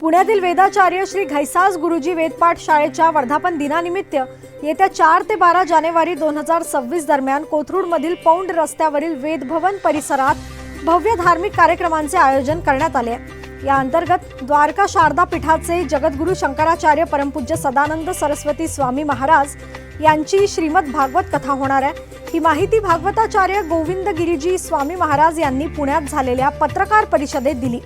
पुण्यातील वेदाचार्य श्री घैसास गुरुजी वेदपाठ शाळेच्या वर्धापन दिनानिमित्त येत्या चार ते बारा जानेवारी दोन हजार सव्वीस दरम्यान कोथरूडमधील पौंड रस्त्यावरील वेदभवन परिसरात भव्य धार्मिक कार्यक्रमांचे आयोजन करण्यात आले. या अंतर्गत द्वारका शारदा पीठाचे जगद्गुरू शंकराचार्य परमपूज्य सदानंद सरस्वती स्वामी महाराज यांची श्रीमद भागवत कथा होणार आहे. ही माहिती भागवताचार्य गोविंद गिरीजी स्वामी महाराज यांनी पुण्यात झालेल्या पत्रकार परिषदेत दिली.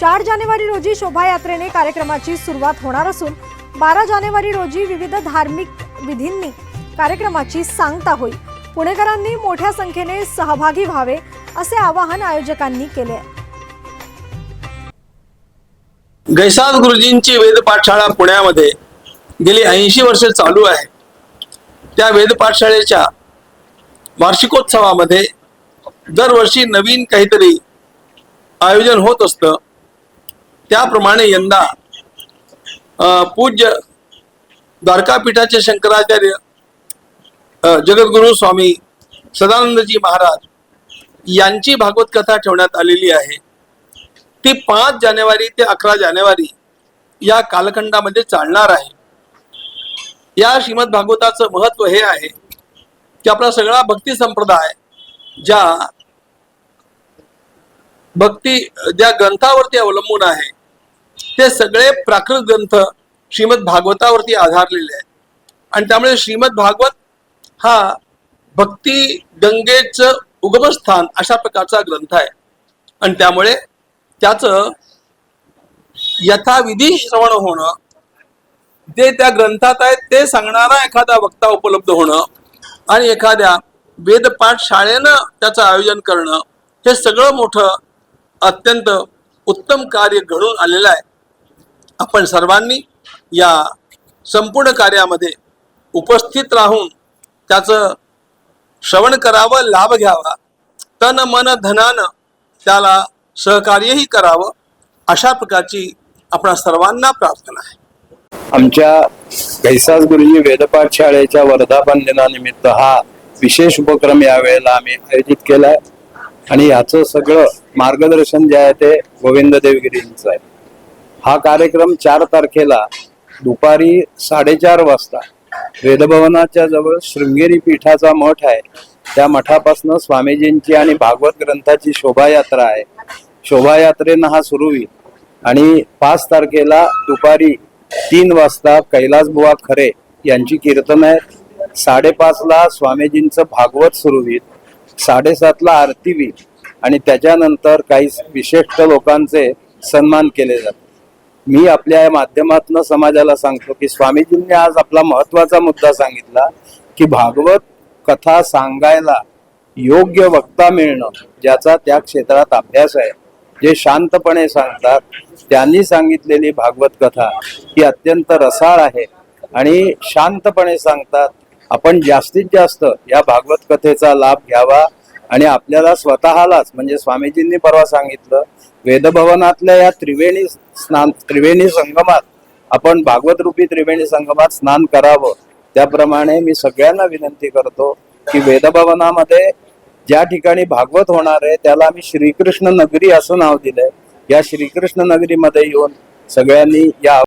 चार जानेवारी रोजी शोभायात्रेने कार्यक्रमाची सुरुवात होणार असून बारा जानेवारी रोजी विविध धार्मिक विधींनी कार्यक्रमाची सांगता होईल. पुणेकरांनी मोठ्या संख्येने सहभागी व्हावे असे आवाहन आयोजकांनी केले आहे. गैसाद गुरुजींची वेद पाठशाळा पुण्यामध्ये गेली ऐंशी वर्ष चालू आहे. त्या वेद पाठशाळेच्या वार्षिकोत्सवामध्ये दरवर्षी नवीन काहीतरी आयोजन होत असतं. त्याप्रमाणे यंदा अं, पूज्य द्वारकापीठाचे शंकराचार्य जगद्गुरु स्वामी सदानंदजी महाराज यांची भागवत कथा ठेवण्यात आलेली आहे. ती पाच जानेवारी ते अकरा जानेवारी या कालखंडामध्ये चालणार आहे. या श्रीमद भागवताचं महत्त्व हे आहे की आपला सगळा भक्ती संप्रदाय ज्या भक्ती ज्या ग्रंथावरती अवलंबून आहे ते सगळे प्राकृत ग्रंथ श्रीमद भागवतावरती आधारलेले आहेत. आणि त्यामुळे श्रीमद भागवत हा भक्ती गंगेचं उगमस्थान अशा प्रकारचा ग्रंथ आहे. आणि त्यामुळे त्याचं यथाविधी श्रवण होणं जे त्या ग्रंथात आहे ते सांगणारा एखादा वक्ता उपलब्ध होणं आणि एखाद्या वेदपाठ शाळेनं त्याचं आयोजन करणं हे सगळं मोठं अत्यंत उत्तम कार्य घडून आलेलं आहे. आपण सर्वांनी या संपूर्ण कार्यामध्ये उपस्थित राहून त्याचं श्रवण करावं लाभ घ्यावा. तन मन धनानं त्याला सहकार्यही करावं. अशा प्रकारची आपणा सर्वांना प्रार्थना आहे. आमच्या कैसास गुरुजी वेदपाठ शाळेच्या वर्धापन दिनानिमित्त हा विशेष उपक्रम यावेळेला आम्ही आयोजित केला आहे आणि याचं सगळं मार्गदर्शन जे आहे ते गोविंद देवगिरींचं आहे. हा कार्यक्रम चार तारखेला दुपारी साडेचार वाजता वेदभवनाच्या जवळ शृंगेरी पीठाचा मठ आहे. त्या मठापासून स्वामीजींची आणि भागवत ग्रंथाची शोभायात्रा आहे. शोभायात्रेनं हा सुरू होईल. आणि पाच तारखेला दुपारी तीन वाजता कैलासबुवा खरे यांची कीर्तन आहे. साडेपाचला स्वामीजींचं भागवत सुरू होईल. साडेसातला आरती होईल. आणि त्याच्यानंतर काही विशिष्ट लोकांचे सन्मान केले जातात. मी आपल्या या माध्यमातून समाजाला सांगतो की स्वामीजींनी आज आपला महत्त्वाचा मुद्दा सांगितला की भागवत कथा सांगायला योग्य वक्ता मिळणं ज्याचा त्या क्षेत्रात अभ्यास आहे. जे शांतपणे सांगतात त्यांनी सांगितलेली भागवत कथा ही अत्यंत रसाळ आहे आणि शांतपणे सांगतात आपण जास्तीत जास्त या भागवत कथेचा लाभ घ्यावा आणि आपल्याला स्वतःलाच म्हणजे स्वामीजींनी परवा सांगितलं वेदभवनातल्या या त्रिवेणी स्नान त्रिवेणी संगमात आपण भागवत रूपी त्रिवेणी संगमात स्नान करावं. त्याप्रमाणे मी सगळ्यांना विनंती करतो की वेदभवनामध्ये ज्या ठिकाणी भागवत होणार आहे त्याला आम्ही श्रीकृष्ण नगरी असं नाव दिलंय. या श्रीकृष्ण नगरीमध्ये येऊन सगळ्यांनी या